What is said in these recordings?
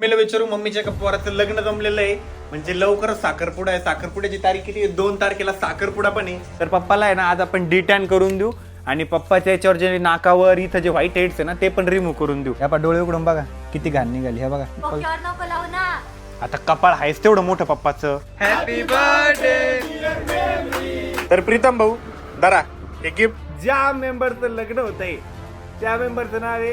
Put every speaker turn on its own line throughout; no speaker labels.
मम्मीला विचारू मम्मीच्या पोराचं लग्न जमलेलं आहे. म्हणजे लवकरच साखरपुडा आहे. साखरपुड्याची तारीख किती आहे? दोन तारखेला साखरपुडा पण आहे. तर पप्पाला आहे ना आज आपण डिटॅन करून देऊ आणि पप्पाच्या याच्यावर जे नाकावर इथं जे व्हाईट हेड्स आहे ना ते पण रिमूव्ह करून देऊ. या डोळे उघडून बघा. किती घाण निघाली. हे बघा.
डोक्यावर नको लावू ना.
आता कपाळ आहेच तेवढं मोठं पप्पाचं. हॅपी बर्थडे तर प्रीतम भाऊ दरा हे गिफ्ट ज्या मेंबरचं लग्न होत आहे त्या मेंबरचं नाव आहे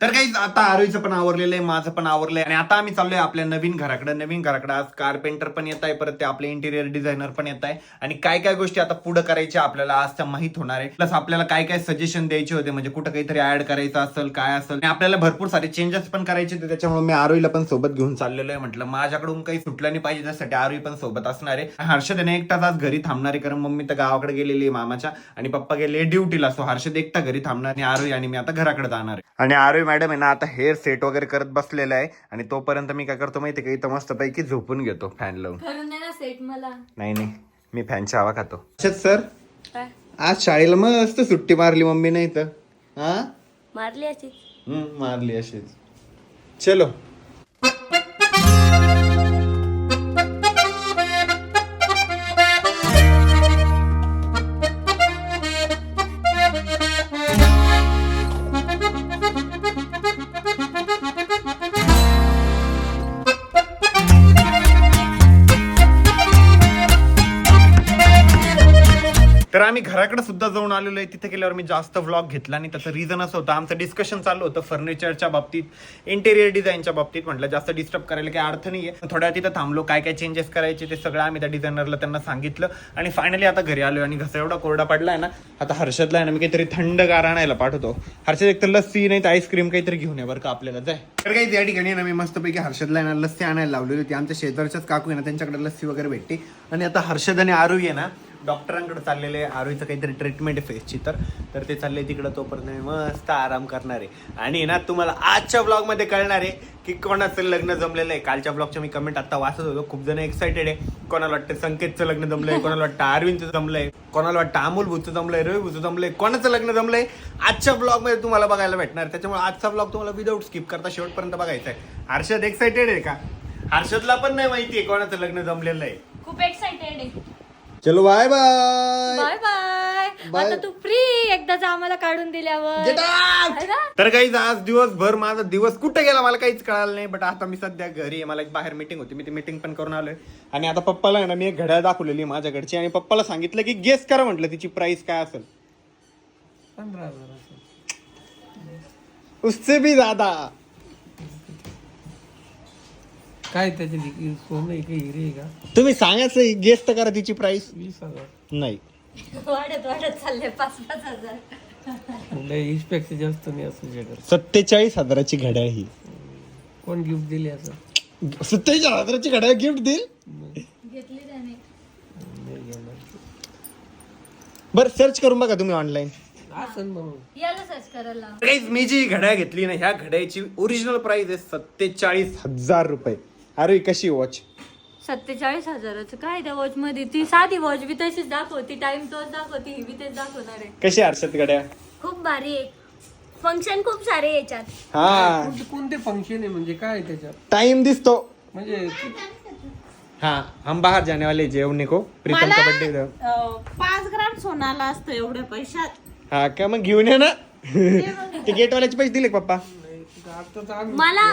तर काही आता आरोईचं पण आवरलेलं आहे माझं पण आवरलंय. आणि आता आम्ही चाललोय आपल्या नवीन घराकडे. नवीन घराकडे आज कारपेंटर पण येत आहे परत ते आपले इंटिरियर डिझायनर पण येत आहे. आणि काय काय गोष्टी आता पुढे करायच्या आपल्याला आज त्या माहीत होणार आहे. प्लस आपल्याला काय काय सजेशन द्यायचे होते म्हणजे कुठं काहीतरी ऍड करायचं असेल काय असेल. आणि आपल्याला भरपूर सारे चेंजेस पण करायचे होते. त्याच्यामुळे मी आरोईला पण सोबत घेऊन चाललेलो आहे. म्हटलं माझ्याकडून काही सुटलं नाही पाहिजे त्यासाठी आरोई पण सोबत असणार आहे. हर्षद याने एकटाच आज घरी थांबणार आहे कारण मम्मी तर गावाकडे गेलेली आहे मामाच्या. आणि पप्पा गेले ड्युटीला सो हर्षद एकटा घरी थांबणार आणि आरोई आणि मी आता घराकडे जाणार आहे. आणि आरोई मॅडम आहे ना आता हेअर सेट वगैरे करत बसलेला आहे. आणि तोपर्यंत मी काय करतो माहिती का इथं मस्त पैकी झोपून घेतो फॅन लावून.
करून दे ना सेट मला.
नाही नाही. मी फॅनची हवा खातो. सर
काय?
आज शाळेला मस्त सुट्टी मारली मम्मी नाही तर हा?
मारली अशी
हम्म, मारली अशीच. चलो. घराकडे सुद्धा जाऊन आलेलो आहे. तिथे गेल्यावर मी जास्त व्लॉग घेतला आणि त्याचं रिझन असं होतं आमचं डिस्कशन चालू होतं फर्निचरच्या बाबतीत इंटेरियर डिझाईनच्या बाबतीत म्हटलं. जास्त डिस्टर्ब करायला काही अर्थ नाहीये. थोड्या तिथं थांबलो काय काय चेंजेस करायचे ते सगळं आम्ही त्या डिझायनरला त्यांना सांगितलं. आणि फायनली आता घरी आलो आणि घसा एवढा कोरडा पडलाय ना आता हर्षदला आहे ना मी काहीतरी थंड गार आणायला पाठवतो. हर्षद एक तर लस्सी नाही तर आईस्क्रीम काहीतरी घेऊन ये बरं का आपल्याला. जाय. तर काही त्या ठिकाणी ना मी मस्तपैकी हर्षदला आहे ना लस्सी आणायला लावलेली होती. आमच्या शेजारच्याच काकू आहे ना त्यांच्याकडे लस्सी वगैरे भेटते. आणि आता हर्षद आणि आरू आहे ना डॉक्टरांकडे चाललेले आहे. आरोहीचं काहीतरी ट्रीटमेंट आहे फेसची तर. तर ते चालले तिकडं तोपर्यंत मी मस्त आराम करणार आहे. आणि ना तुम्हाला आजच्या ब्लॉगमध्ये कळणार आहे की कोणाचं लग्न जमलेलं आहे कालच्या ब्लॉगच्या मी कमेंट आता वाचत होतो. खूप जण एक्साइटेड आहे. कोणाला वाटतं संकेतचं लग्न जमलंय कोणाला वाटतं अरविंदचं जमलंय कोणाला वाटतं अमोल भूचं जमलंय रवी भूचं जमलंय कोणाचं लग्न जमलंय? आजच्या ब्लॉगमध्ये तुम्हाला बघायला भेटणार. त्याच्यामुळे आजचा ब्लॉग तुम्हाला विदाऊट स्किप करता शेवटपर्यंत बघायचा आहे. हर्षद एक्साइटेड आहे का? हर्षदला पण नाही माहिती आहे कोणाचं लग्न जमलेलं आहे
खूप एक्साइटेड आहे.
चलो bye bye
bye bye
Bye.
आता तू फ्री एकदाच आम्हाला काढून दिल्यावर.
Get out!
है ना?
तर काही आज दिवसभर माझा दिवस कुठे गेला मला काहीच कळालं नाही बट आता मी सध्या घरी आहे. मला एक बाहेर मीटिंग होती. मी ती मीटिंग पण करून आलोय. आणि आता पप्पाला आहे ना मी एक घड्याळ दाखवलेली आहे माझ्याकडची आणि पप्पाला सांगितलं की गेस करा म्हटलं तिची प्राइस काय असेल.
पंधरा हजार
उससे भी ज्यादा.
काय त्याची लिकी- सोनं आहे का हिरे आहे का?
तुम्ही सांगायचं गेस तर करा तिची प्राइस
वीस हजार.
नाही.
वाढत वाढत चालले पाच पाच हजार.
जास्त नाही असू शकत
सत्तेचाळीस हजाराची घड्याळ ही.
कोण गिफ्ट दिली असं?
सत्तेचाळीस हजाराची घड्याळ गिफ्ट देईल?
घेतली त्याने.
नाही घेणार.
बरं सर्च करून बघा तुम्ही ऑनलाईन
असं म्हणून
याला सर्च करायला लाव.
गाईज मी जी घड्याळ घेतली ना ह्या घड्याची ओरिजिनल प्राइस आहे सत्तेचाळीस हजार रुपये. अरे कशी वॉच
सत्तेचाळीस हजाराचं. काय त्या वॉच मध्ये? ती साधी वॉच बी तशीच दाखवती. टाइम तोच दाखवती ही बी तेच दाखवणार आहे.
कशी हर्षद घड्याळ
खूप भारी आहे. फंक्शन खूप सारे याच्यात.
हा.
कोणते कोणते फंक्शन आहे म्हणजे काय आहे त्याच्यात?
टाइम दिसतो.
म्हणजे
हाँ हम बाहर जाने वाले जेवने को प्रीतम का बर्थडे
पाच ग्राम सोनाला असतं एवढ्या पैशात.
हा का मग घेऊन ये ना. ते गेट वाल्याचे पैसे दिले का पप्पा?
मला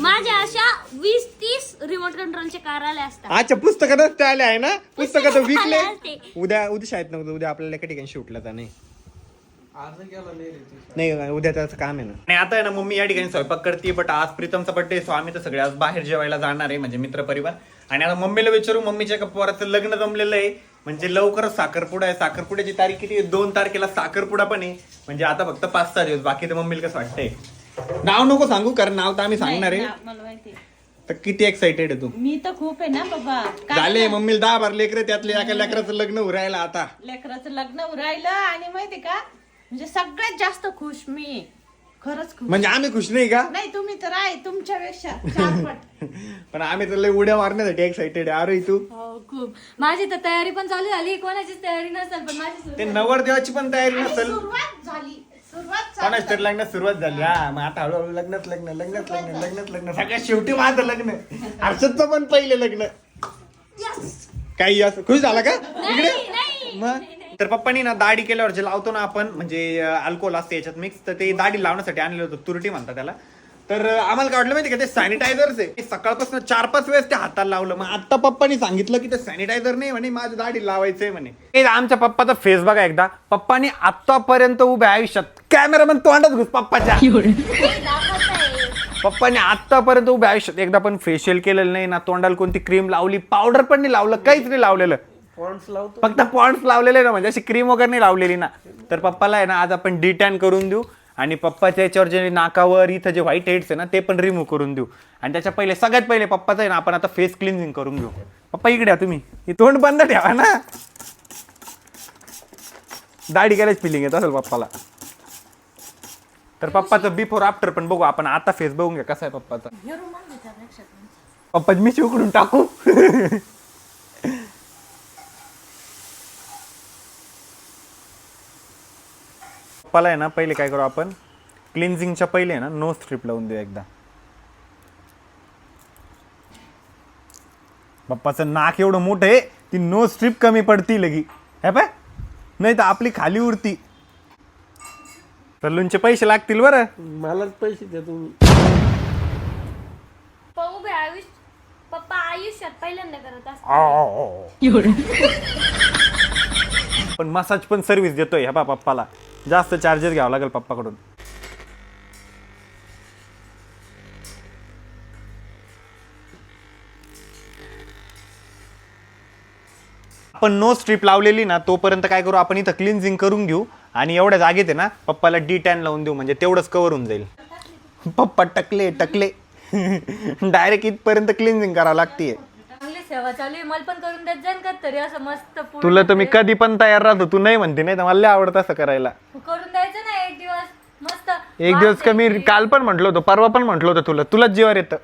माझ्या अशा वीस तीस रिमोट कंट्रोलचे कार आले असतात.
अच्छा पुस्तकातच ते आले आहे ना? पुस्तकात
पुस्तकात
विकले. उद्या उद्या शाळेत नव्हतं उद्या आपल्याला एका ठिकाणी शूटला तर नाही
आज गेला नाही रे तू.
नाही उद्या त्याचं काम आहे ना. नाही आता आहे ना मम्मी या ठिकाणी स्वयंपाक करते बट आज प्रीतमचा बर्थडे सो आम्ही तर सगळे आज बाहेर जेवायला जाणार आहे म्हणजे मित्र परिवार. आणि आता मम्मीला विचारू मम्मीच्या पोराचं लग्न जमलेलं आहे. म्हणजे लवकरच साखरपुडा आहे. साखरपुड्याची तारीख किती? दोन तारखेला साखरपुडा पण आहे. म्हणजे आता फक्त पाच सहा दिवस बाकी तर मम्मीला कसं वाटतंय? नाव नको सांगू कारण नाव तर आम्ही सांगणार आहे.
मला माहिती.
तर किती एक्साइटेड आहे तू?
मी तर खूप आहे ना बाबा. काय
झाले
ना,
मम्मीला दहा बार लेकरे त्यातले एका लेकराचं लग्न उरायला आता.
लेकराचं लग्न उरायलं आणि माहिती का? म्हणजे सगळ्यात जास्त खुश मी. खरंच खुश.
म्हणजे आम्ही खुश नाही का?
नाही तुम्ही तर आहे तुमच्यापेक्षा. चार पट.
पण आम्ही तर लय उड्या मारण्यासाठी एक्साइटेड आहे. अरे तू?
हो खूप. माझी तर तयारी पण चालू झाली. कोणाचीच तयारी नसेल पण माझी
ते नवरदेवाची पण तयारी नसेल?
सुरुवात झाली.
कोणाच तरी लग्नात सुरुवात झाली. हा मग आता हळूहळू लग्नात लग्न लग्नात लग्न लग्नात लग्न सगळ्यात शेवटी माझं लग्न. हर्षदचं पण पहिले लग्न. काही असं खुश झाला का? इकडे? मग? तर पप्पानी ना दाढी केल्यावर जे लावतो ना आपण म्हणजे अल्कोहोल असते याच्यात मिक्स तर ते दाढी लावण्यासाठी आणलेलं होतं. तुरटी म्हणतात त्याला. तर आम्हाला काय वाटलं माहिती का ते सॅनिटायझरच आहे. सकाळपासून चार पाच वेळेस ते हाताला लावलं. मग आता पप्पानी सांगितलं की ते सॅनिटायझर नाही म्हणे माझी दाढी लावायचंय म्हणे. हे आमच्या पप्पाचा फेस बघा एकदा. पप्पानी आतापर्यंत उभ्या आयुष्यात कॅमेरामॅन तोंडात घुस पप्पाच्या. पप्पाने आतापर्यंत उभ्या आयुष्यात एकदा पण फेशियल केलेलं नाही ना तोंडाला कोणती क्रीम लावली पावडर पण नाही लावलं काहीच नाही लावलेलं.
पॉन्ड्स लावतो.
फक्त पॉन्ड्स लावलेले ना म्हणजे अशी क्रीम वगैरे नाही लावलेली ना. तर पप्पाला आहे ना आज आपण डिटॅन करून देऊ. आणि पप्पाच्या याच्यावर जे नाकावर इथं जे व्हाईट हेड्स आहे ना ते पण रिमूव्ह करून देऊ. आणि त्याच्या पहिले सगळ्यात पहिले पप्पाचं आहे ना आपण आता फेस क्लिन्झिंग करून घेऊ. पप्पा इकडे या तुम्ही. हे तोंड बंद ठेवा ना. दाढी केल्याच फिलिंग येत असेल पप्पाला. तर पप्पाचं बिफोर आफ्टर पण बघू आपण. आता फेस बघून घ्या कसा आहे पप्पाचा. पप्पा मी उकडून टाकू. पप्पाला आहे ना पहिले काय करू आपण? क्लिन्झिंगच्या पहिले आहे ना नो स्ट्रिप लावून देऊ एकदा. पप्पाचं नाक एवढं मोठं आहे ती नो स्ट्रिप कमी पडती लगी. हे पाय नाही तर आपली खाली उरती सलूनचे पैसे लागतील बरं.
मलाच पैसे द्या तुम्ही.
पप्पा उभे आयुष्य. पप्पा आयुष्यात पहिल्यांदा करत असतात.
पण मसाज पण सर्व्हिस देतोय ह्या बा पप्पाला. जास्त चार्जेस घ्यावं लागेल पप्पाकडून. आपण नो स्ट्रीप लावलेली ना तोपर्यंत काय करू आपण इथं क्लिन्झिंग करून घेऊ आणि एवढ्या जागेत आहे ना पप्पाला डी टॅन लावून देऊ म्हणजे तेवढंच कव्हर होऊन जाईल. पप्पा टकले टकले. डायरेक्ट इथपर्यंत क्लिन्झिंग करावं लागते
सेवा चालू आहे. मला पण करून देत जाईन का तरी. असं मस्त
तुला तर मी कधी पण तयार राहतो. तू नाही म्हणते नाही तर मला लय आवडतं असं करायला.
करून द्यायचं ना एक दिवस. मस्त.
एक दिवस कमी काल पण म्हटलं होतं परवा पण म्हटलं होतं तुला. तुलाच जीवावर येतं.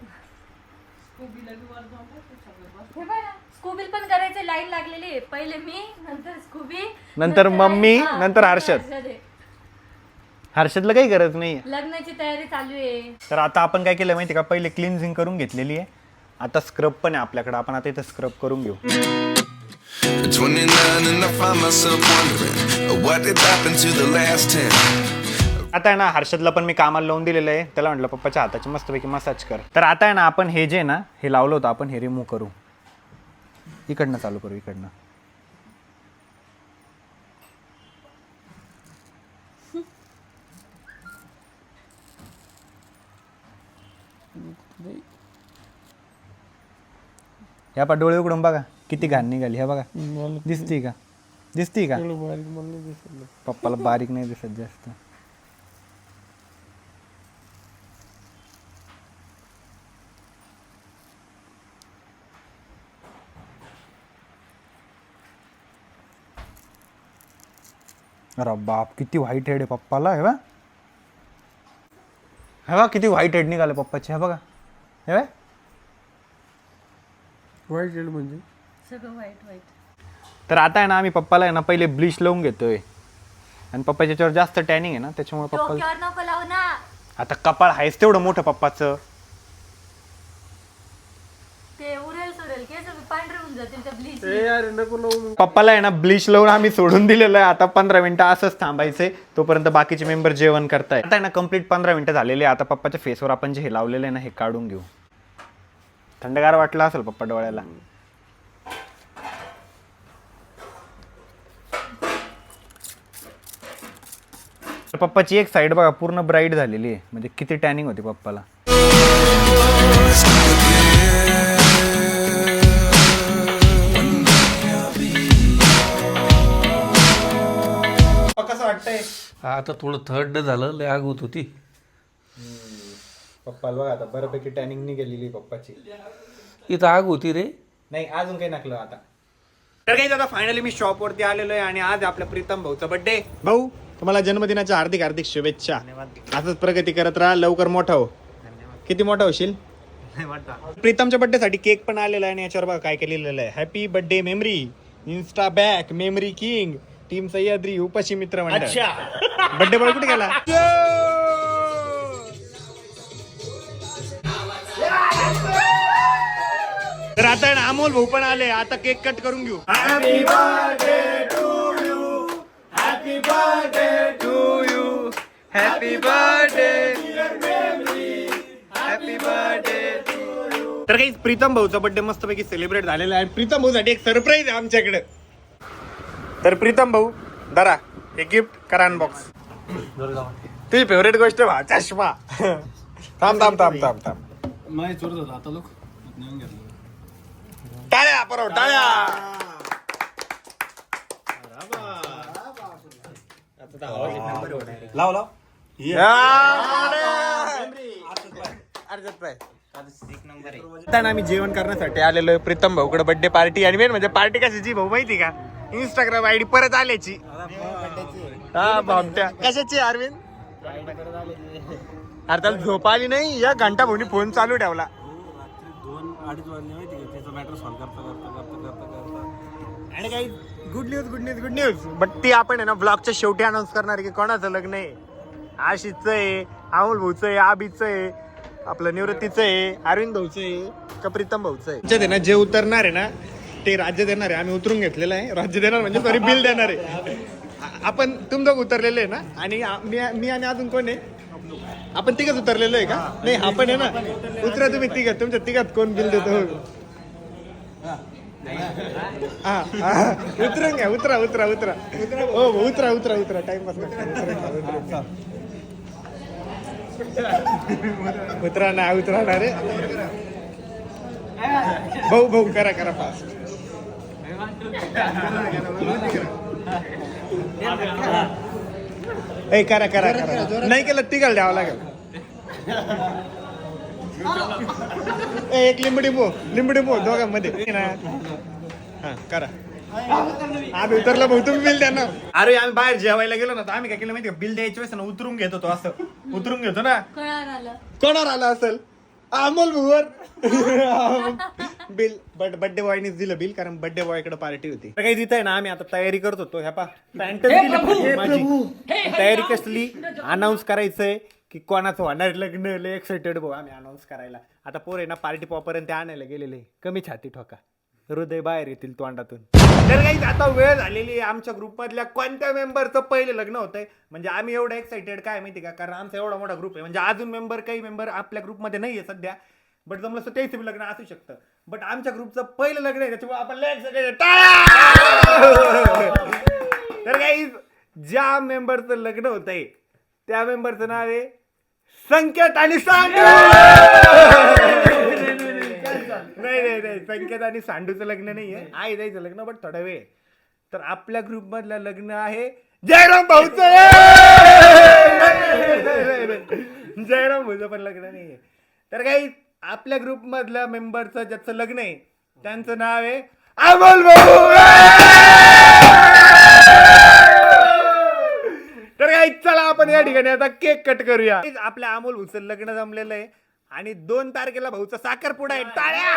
हे बघ ना, स्कूबी पण करायचं लाईन लागलेली आहे. पहिले मी नंतर स्कूबी
नंतर मम्मी,
हा,
नंतर हर्षद.
आहे.
हर्षदला काही गरज नाही
लग्नाची तयारी चालू आहे.
तर आता आपण काय केलं माहिती का? पहिले क्लिन्झिंग करून घेतलेली आहे. आता स्क्रब पण आहे आपल्याकडे. आपण आता इथं स्क्रब करून घेऊ.
At 29 and I find myself wondering what did happen to the last 10.
आता आहे ना हर्षदला पण मी कामाला लावून दिलेलं आहे. त्याला म्हटलं पप्पाच्या हाताची मस्तपैकी मसाज कर. तर आता आहे ना आपण हे जे आहे ना हे लावलं होतं आपण हे रिमूव्ह करू. इकडनं चालू करू इकडनं. ह्या पा डोळे उघडून बघा. किती घाण निघाली. ह्या बघा.
मला
दिसती का? दिसती का?
एवढं बारीक मला नाही दिसत नाही.
पप्पाला बारीक नाही दिसत जास्त. अरे बाप किती व्हाईट हेड आहे पप्पाला हे बा हे बा किती व्हाईट हेड निघाले पप्पाचे हे बघा. हे बा
वाईट शेड म्हणजे?
सगळं वाईट वाईट
तर आता आहे ना आम्ही पप्पाला आहे ना पहिले ब्लीच लावून घेतोय. आणि पप्पाच्या याच्यावर जास्त टॅनिंग आहे ना त्याच्यामुळे पप्पा
डोक्यावर नको लावू ना.
आता कपाळ आहेच तेवढं मोठं पप्पाचं.
ते उरेल सुरेल केस पांढरे होऊन जातील त्या ब्लीच
ए अरे नको लावू मग.
पप्पाला आहे ना ब्लीच लावून आम्ही सोडून दिलेलं आहे. आता पंधरा मिनिटं असंच थांबायचंय. तोपर्यंत बाकीचे मेंबर जेवण करताय आता आहे ना कंप्लीट पंधरा मिनिटं झालेले आहे. आता पप्पाच्या फेसवर आपण जे हे लावलेलं आहे ना हे काढून घेऊ. थंडगार वाटलं असेल पप्पा डोळ्याला. तर पप्पाची एक साईड बघा पूर्ण ब्राईट झालेली आहे. म्हणजे किती टॅनिंग होती पप्पाला. कसं वाटतंय?
आता थोडं थर्ड झालं लय आग होत होती.
पप्पाला बघा आता बऱ्यापैकी टॅनिंग निघालेली पप्पाची.
इथं आग होती रे.
नाही अजून काही नकलं आता. तर काही आता फायनली मी शॉप वरती आलेलो आहे आणि आज आपल्या प्रीतम भाऊचा बर्थडे भाऊ तुम्हाला जन्मदिनाच्या हार्दिक हार्दिक शुभेच्छा. असंच प्रगती करत राहा लवकर मोठा हो. किती मोठा होशील? प्रीतमच्या बर्थडे साठी केक पण आलेला आहे आणि याच्यावर बघा काय केलेलं आहे. Happy birthday memory insta back memory king team Sahyadri उपाशी मित्र म्हणतात बर्थडे बॉय कुठे गेला? आता आहे ना अमोल भाऊ पण आले. आता केक कट करून घेऊ. Happy birthday to you happy birthday to you happy birthday happy birthday तर काही प्रीतम भाऊचा बर्थडे मस्तपैकी सेलिब्रेट झालेला आहे. प्रीतम भाऊसाठी एक सरप्राईज आहे आमच्याकडे. तर प्रीतम भाऊ धरा हे गिफ्ट करा अनबॉक्स तुझी फेवरेट गोष्ट भा चष्मा. थांब थांब थांब थांब थांब.
नाही चोरत होता आता लोक नेऊन घेतलं.
टाळ्या परव टाळ्या
लाव. लाव
आता आम्ही जेवण करण्यासाठी आलेलो आहे प्रीतम भाऊकडे बर्थडे पार्टी आणि मेन म्हणजे पार्टी कशाची भाऊ माहिती का? इंस्टाग्राम आयडी परत आल्याची. हा भामट्या कशाची अरविंद अरे त्याला झोप आली नाही. या घंटा भाऊनी फोन चालू ठेवला.
दोन अडीच वाजले मॅटर सॉल्व करता करता करता करता करता.
आणि काही good news good news good news but ती आपण आहे ना ब्लॉगच्या शेवटी अनाऊन्स करणार आहे की कोणाचं लग्न आहे? आशिषचं आहे अमोल भाऊचं आहे आबीचं आहे आपलं निवृत्तीचं आहे अरविंद भाऊचं आहे का प्रीतम भाऊचं आहे? त्याच्यात आहे ना जे उतरणार आहे ना ते राज्य देणार आहे. आम्ही उतरून घेतलेलं आहे. राज्य देणार म्हणजे सॉरी बिल देणार आहे. आपण तुम दोघ उतरलेले आहे ना आणि मी मी आणि अजून कोण आहे? आपण तिघच उतरलेलो आहे का? नाही आपण आहे ना उतरा तुम्ही तिघत तुमच्या तिघात कोण बिल देतो. उतरून घ्या उतरा उतरा उतरा हो हो, उतरा उतरा उतरा टाइमपास उतरा ना उतरा ना रे भाऊ भाऊ करा करा फास्ट ए करा करा करा नाही केलं तिघाला द्यावं लागेल ए, एक लिंबडी बो लिंबडी बो दोघांमध्ये. ना. हा करा. आम्ही उतरला भाऊ तुम्ही बिल द्या ना. अरे आम्ही बाहेर जेवायला गेलो ना तर आम्ही काय केलं माहिती बिल द्यायच्या वेळेस ना उतरून घेत होतो असं. उतरून घेतो ना. कोणावर आला असेल? Amol Bhuvar bill but birthday बॉयनीच दिलं बिल कारण बर्थडे बॉयकडे पार्टी होती. तर काही तिथे ना आम्ही आता तयारी करत होतो. ह्या पा माझी. तयारी कसली? अनाऊन्स करायचंय. की कोणाचं होणार लग्न लय एक्सायटेड भाऊ आम्ही अनाऊन्स करायला. आता पोर आहे ना पार्टी पॉपर्यंत आणायला गेलेले कमी छाती ठोका. हृदय बाहेर येतील तोंडातून. तर काही आता वेळ झालेली आहे आमच्या ग्रुपमधल्या कोणत्या मेंबरचं पहिले लग्न होतंय? म्हणजे आम्ही एवढं एक्साइटेड काय माहिती का? कारण आमचा एवढा मोठा ग्रुप आहे. म्हणजे अजून मेंबर काही मेंबर आपल्या ग्रुपमध्ये नाही आहे सध्या. बट जमलं असं त्याचं लग्न असू शकतं. बट आमच्या ग्रुपचं पहिलं लग्न आहे त्याच्यामुळे आपण लय excited तर काही ज्या मेंबरचं लग्न होत आहे त्या मेंबरचं नाव आहे संकेत आणि सांडू. नाही नाही नाही संकेत आणि सांडूचं लग्न नाहीये. आई जायचं लग्न बट थोडा वेळ. तर आपल्या ग्रुप मधलं लग्न आहे जयराम भाऊच. जयराम भाऊचं पण लग्न नाहीये. तर काही आपल्या ग्रुप मधल्या मेंबरचं ज्याचं लग्न आहे त्यांचं नाव आहे अमोल भाऊ. तर काही चला आपण या ठिकाणी आता केक कट करूया. आपल्या अमोल भाऊचं लग्न जमलेलं आहे. आणि दोन तारखेला भाऊचा साखरपुडा आहे. टाळ्या!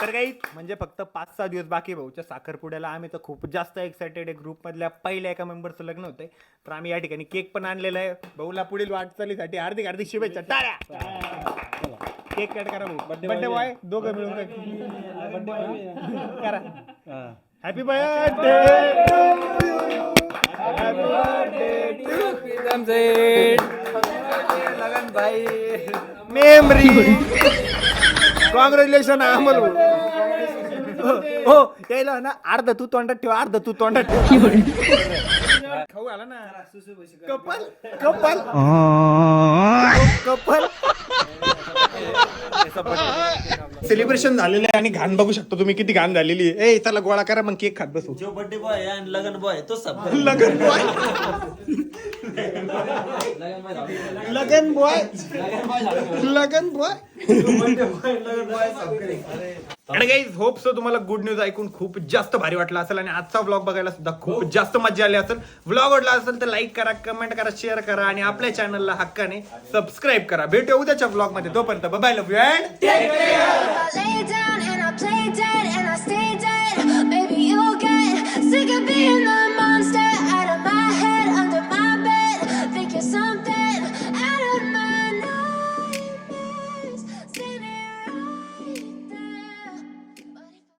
तर काही म्हणजे फक्त पाच सहा दिवस बाकी भाऊच्या साखरपुड्याला आम्ही तर खूप जास्त एक्सायटेड आहे. ग्रुप मधल्या पहिल्या एका मेंबरचं लग्न होतंय. तर आम्ही या ठिकाणी केक पण आणलेला आहे. भाऊला पुढील वाटचालीसाठी हार्दिक हार्दिक शुभेच्छा. टाळ्या! केक कट करा भाऊ. बर्थडे बॉय दोघं मिळून करा. Happy birthday memory congratulation Amol हो यायला ना अर्ध तू तोंडात ठेव अर्ध तू तोंडात ठेव खाऊ आला ना कपल कपल कपल सेलिब्रेशन झालेलं आहे आणि घाण बघू शकतो तुम्ही किती घाण झालेली आहे. ए चला गोळा करा मग केक खात बसू.
जो बर्थडे बॉय आणि लगन बॉय तो सब
लगन बॉय लगन बॉय लगन बॉय गाईज होप सो तुम्हाला गुड न्यूज ऐकून खूप जास्त भारी वाटलं असेल आणि आजचा व्लॉग बघायला सुद्धा खूप जास्त मजा आली असेल. व्लॉग आवडला असेल तर लाईक करा कमेंट करा शेअर करा आणि आपल्या चॅनलला हक्काने सबस्क्राईब करा. भेटूया उद्याच्या व्लॉगमध्ये. तोपर्यंत bye love you and
get sick of being the